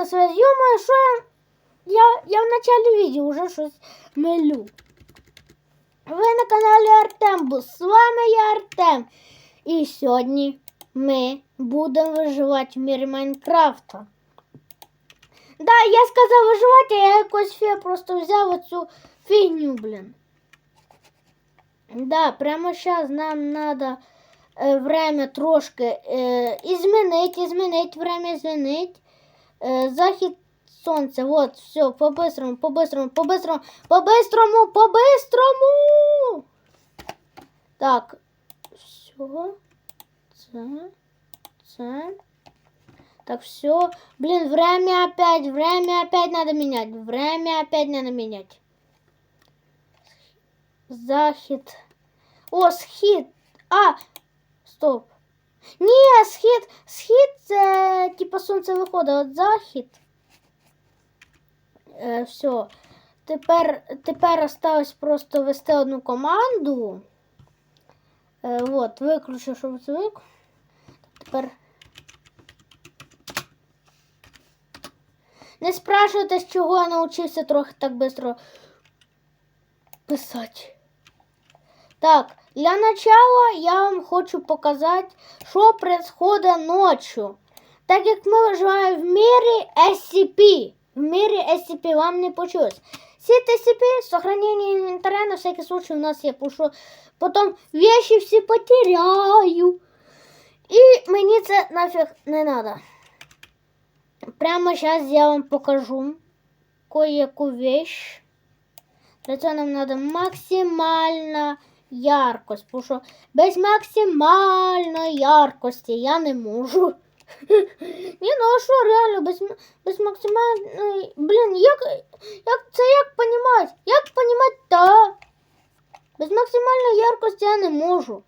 на связь. Ё-моё, що я... Я, я в начале відео вже щось милю. Ви на каналі Артембус. З вами я Артем. І сьогодні ми будемо виживати в мірі Майнкрафта. Да, я сказав виживати, а я якось фе просто взяв оцю фігню, блін. Да, прямо зараз нам надо е, время трошки е, изменить, изменить, время изменить. Е, захід сонця, вот, все, по-быстрому, по-быстрому, по-быстрому, по-быстрому, по-быстрому. Так, все, це, це. Так, все. Блин, время опять, время опять надо менять. Время опять надо менять. Захід. О, схід. А, стоп. Ні, схід, схід це типа сонце виходить, от захід. Е, все. Тепер, тепер осталось просто ввести одну команду. Е, вот, виключу, щоб це вик... Тепер. Не спрашивайте, з чого я навчився трохи так швидко писати. Так, для начала я вам хочу показати, що происходит ночью. Так як ми виживаємо в мірі SCP. В мірі SCP вам не почулось. Сеть SCP, сохранение инвентаря, на всякий случай у нас я пишу. Потім вещи всі потеряю. І мені це нафіг не надо. Прямо сейчас я вам покажу кое-яку вещь. Для цього нам надо максимальна яркость, тому що без максимальної яркості я не можу. Ні, ну а що реально без, без максимальної. Блін, як, як це як понімати? Як понімати та? Без максимальної яркості я не можу.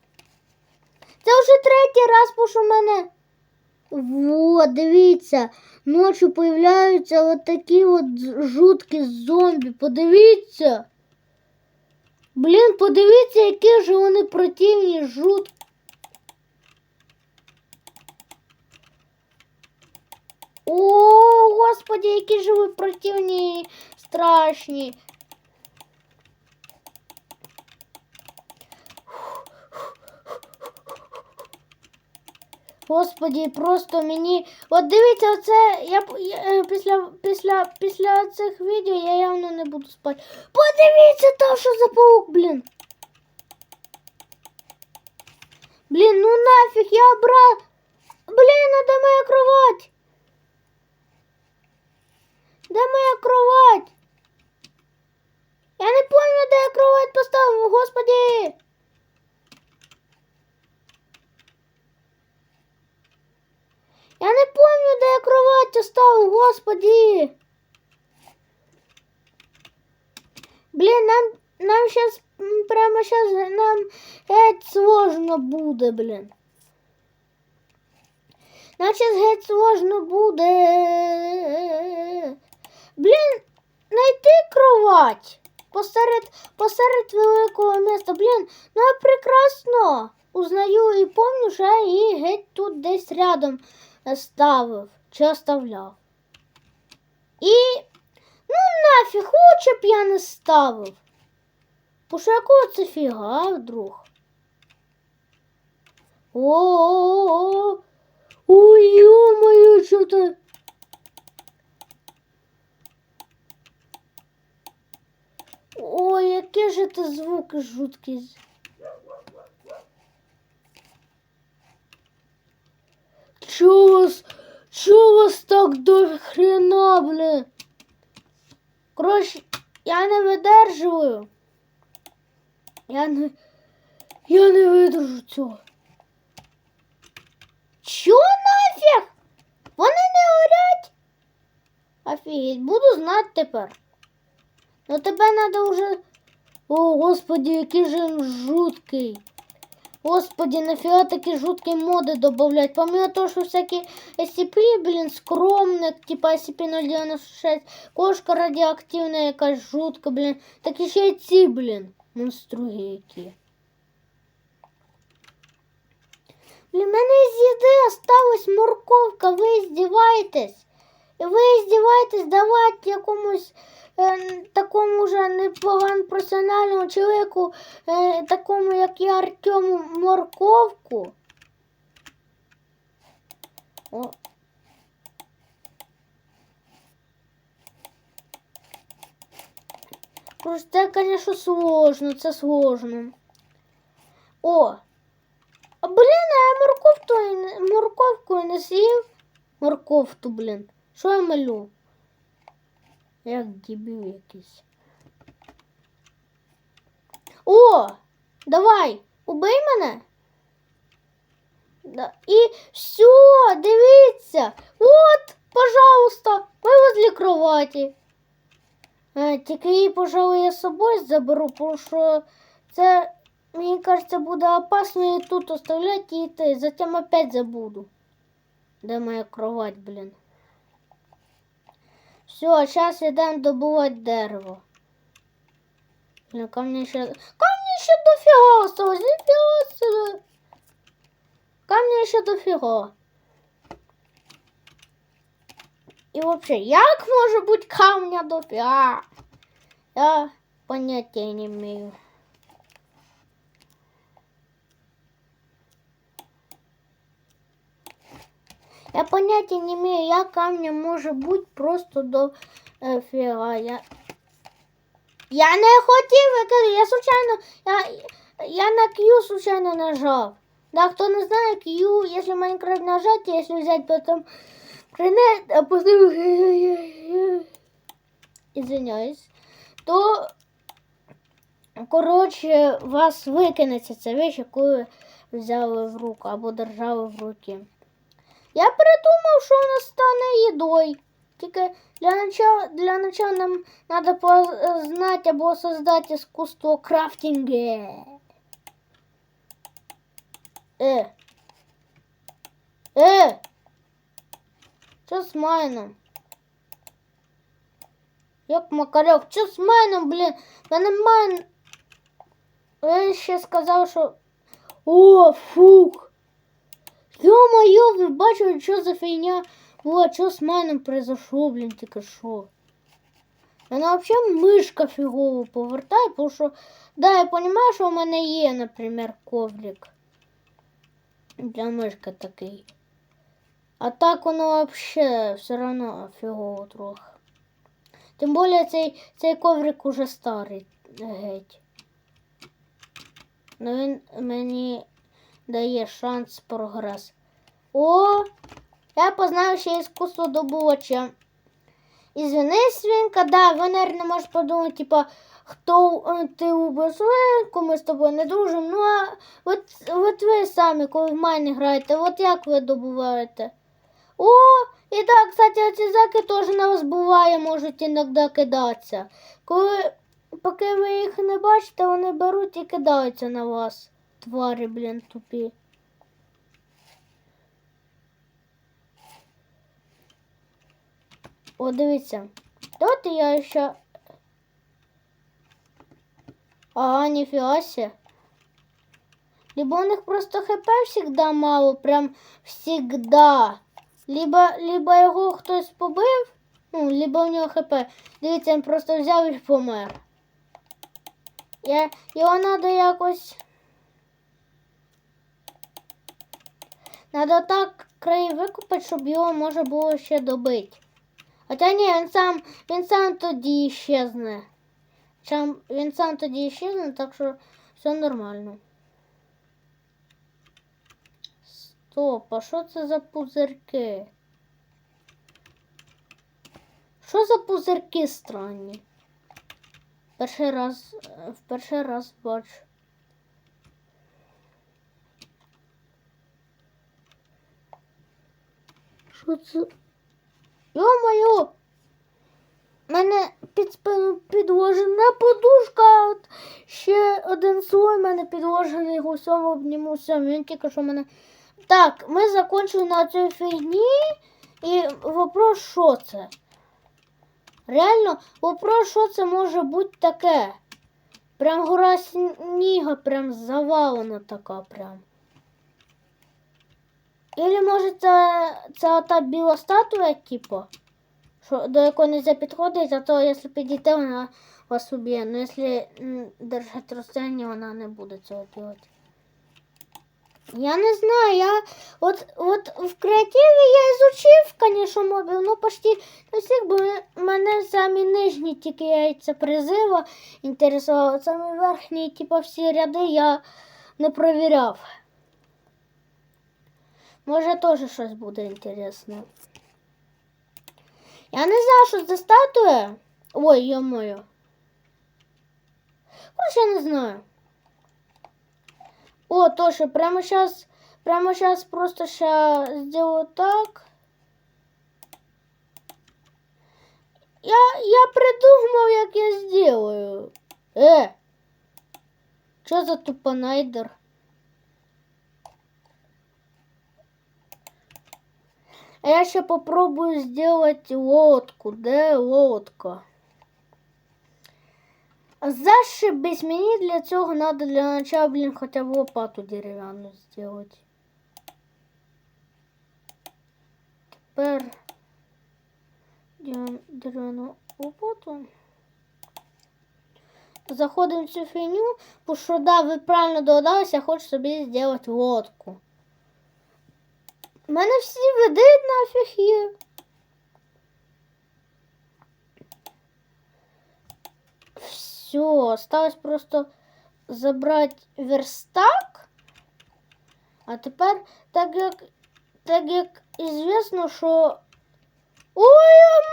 Це вже третій раз, тому що в мене. Вот, дивіться, ночі появляються от такі от жуткі зомбі. Подивіться. Блін, подивіться, які ж вони противні, жут. О, господи, які ж ви противні, страшні. Господі, просто мені. От дивіться, оце я, я е, після, після, після цих відео я явно не буду спати. Подивіться там, що за паук, блін. Блін, ну нафіг, я брат. Блін, а де моя кровать? Де моя кровать? Я не пам'ятаю, де я кровать поставив, господи. Я не помню, де я кровать оставив, господи. Блін, нам, нам сейчас, прямо сейчас нам геть сложно буде, блін. Нам сейчас геть сложно буде. Блін, знайти кровать посеред, посеред великого міста. Блін, ну я прекрасно узнаю і помню, що я її геть тут десь рядом ставив чи оставляв. І ну нафіг, лучше б я не ставив. Бо що якого це фіга вдруг? О-о-о. Ой, ё-моё, що ти? Ой, які ж це звуки жуткі. Хрена, блин? Короче, я не видержую. Я не, я не видержу цього. Чо нафіг? Вони не горять? Офігеть, буду знати тепер. Ну тебе треба вже. О, господи, який же він жуткий. Господи, нафига такие жуткие моды добавлять? Помимо того, что всякие SCP, блин, скромник, типа SCP-096, кошка радіоактивна якась жутка, блін. Так і ще й ці, блін, монструги. Блін, в мене з їди осталась морковка, ви здіваєтесь. І ви здіваєтесь давати якомусь такому вже непоганому професіональному чоловіку, е, такому, як я Артему, морковку. О. Просто це, конечно, сложно, це сложно. О! А, блін, а я морковку, морковку не з'їв. Морковку, блін. Що я малю? Як дебіл якийсь. О! Давай! Убий мене! Да. І все, дивіться! От, пожалуйста, ви возле кроваті. Е, тільки її, пожалуй, я з собою заберу, тому що це, мені кажеться, буде опасно її тут оставляти і йти. Затем опять забуду. Де моя кровать, блін? Все, зараз йдемо добувати дерево. Блін, камні ще. Камні ще дофіга осталось, ніфіга себе. Камні ще дофіга. І взагалі, як може бути камня дофіга? Я поняття не маю. Я поняття не маю, як камня може бути просто до е, фіга. Я... я не хотів, я, я случайно, я, я на Q случайно нажав. Да, хто не знає, Q, якщо Майнкрафт нажать, якщо взять потом Принес, а потім Извиняюсь. То, коротше, вас викинеться ця вещь, яку взяли в руку або держали в руки. Я придумав, що вона стане їдою. Тільки для начала, для начала нам треба познати або создати искусство крафтинга. Е. Е. Що з майном? Як Макарьов, що з майном, блін? В Мене майн. Він ще сказав, що. О, фук! Йо-моє, ви бачили, що за фігня була, що з майном произошло, блін, тільки що. Вона взагалі мишка фігово повертає, тому що, да, я розумію, що в мене є, наприклад, коврик. Для мишки такий. А так воно вообще все равно фігово трохи. Тим більше цей, цей коврик уже старий геть. Ну він мені дає шанс прогрес. О! Я познав ще іскусство добувача. Ізвини, свинка, да, ви, наверное, можеш подумати, типа, хто е, ти убив ми з тобою не дружимо. Ну, а от, от ви самі, коли в мене граєте, от як ви добуваєте? О, і так, кстати, оці заки теж на вас буває, можуть іноді кидатися. Коли, поки ви їх не бачите, вони беруть і кидаються на вас. Твари, блін, тупі. О, дивіться. Давайте я ще. Ага, ніфіга себе. Либо у них просто хп всегда мало, прям всегда. Либо, либо його хтось побив, ну, либо у нього хп. Дивіться, він просто взяв і помер. Я, його треба якось. Надо так краї викопати, щоб його можна було ще добити. Хоча ні, він сам, він сам тоді щезне. Чам, він сам тоді щезне, так що все нормально. Стоп, а що це за пузирки? Що за пузирки странні? Перший раз, е, в перший раз бачу. Що це? Йо-моє! Мене під спину підложена подушка. От ще один слой мене підложений гусем обніму всьому. Він тільки що мене. Так, ми закончили на цій фігні. І вопрос, що це? Реально, вопрос, що це може бути таке? Прям гора сніга, прям завалена така прям. Или може це, це ота біла статуя, типу? що, до якої не можна підходити, а то якщо підійти, вона вас уб'є. Ну, якщо держати розстояння, вона не буде цього робити. Я не знаю, я от, от в креативі я изучив, конечно, мобів, ну почти на всіх, бо мене самі нижні тільки яйця призива інтересували. Самі верхні, типу, всі ряди я не провіряв. Може теж щось буде інтересне. Я не знаю, що це статуя. Ой, йо-моє. Короче, я не знаю. О, точно, прямо сейчас, прямо сейчас просто сейчас сделаю так. Я, я придумал, як я сделаю. Э, что за тупонайдер? А я ще попробую сделать лодку. Де лодка? Зашибись, мені для цього надо для начала, блін, хоча б лопату дерев'яну сделать. Тепер делаем дерев'яну лопату. Заходимо в цю фігню, бо що да, ви правильно догадалися, я хочу собі зробити лодку. У мене всі види нафіг є. Все, осталось просто забрати верстак. А тепер, так як, так як известно, що. Ой,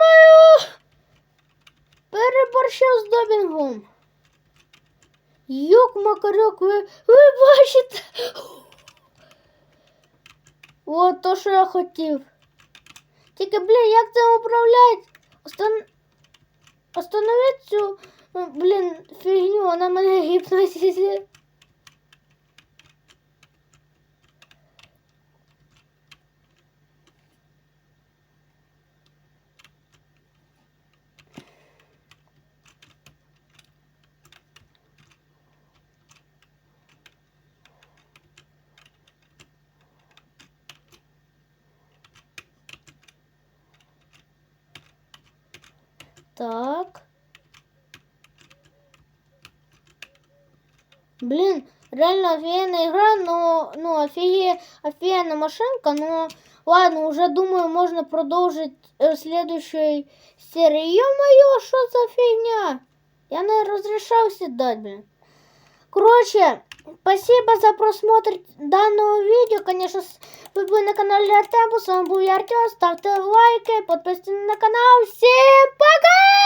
моє! Переборщив з добінгом. Юк, макарюк, ви, ви бачите? От то, що я хотів. Тільки, блін, як це управляти? Остан... Остановить цю, ну, блін, фігню, вона мене гіпнотизує. Так. Блин, реально офигенная игра, но, ну, офиге, офигенная машинка, но, ладно, уже думаю, можно продолжить э, следующей серии. Ё-моё, что за фигня? Я не разрешал седать, блин. Короче, спасибо за просмотр данного видео. Конечно, с- вы были на канале Артем, с вами был я, Артем. Ставьте лайки, подписывайтесь на канал. Всем пока!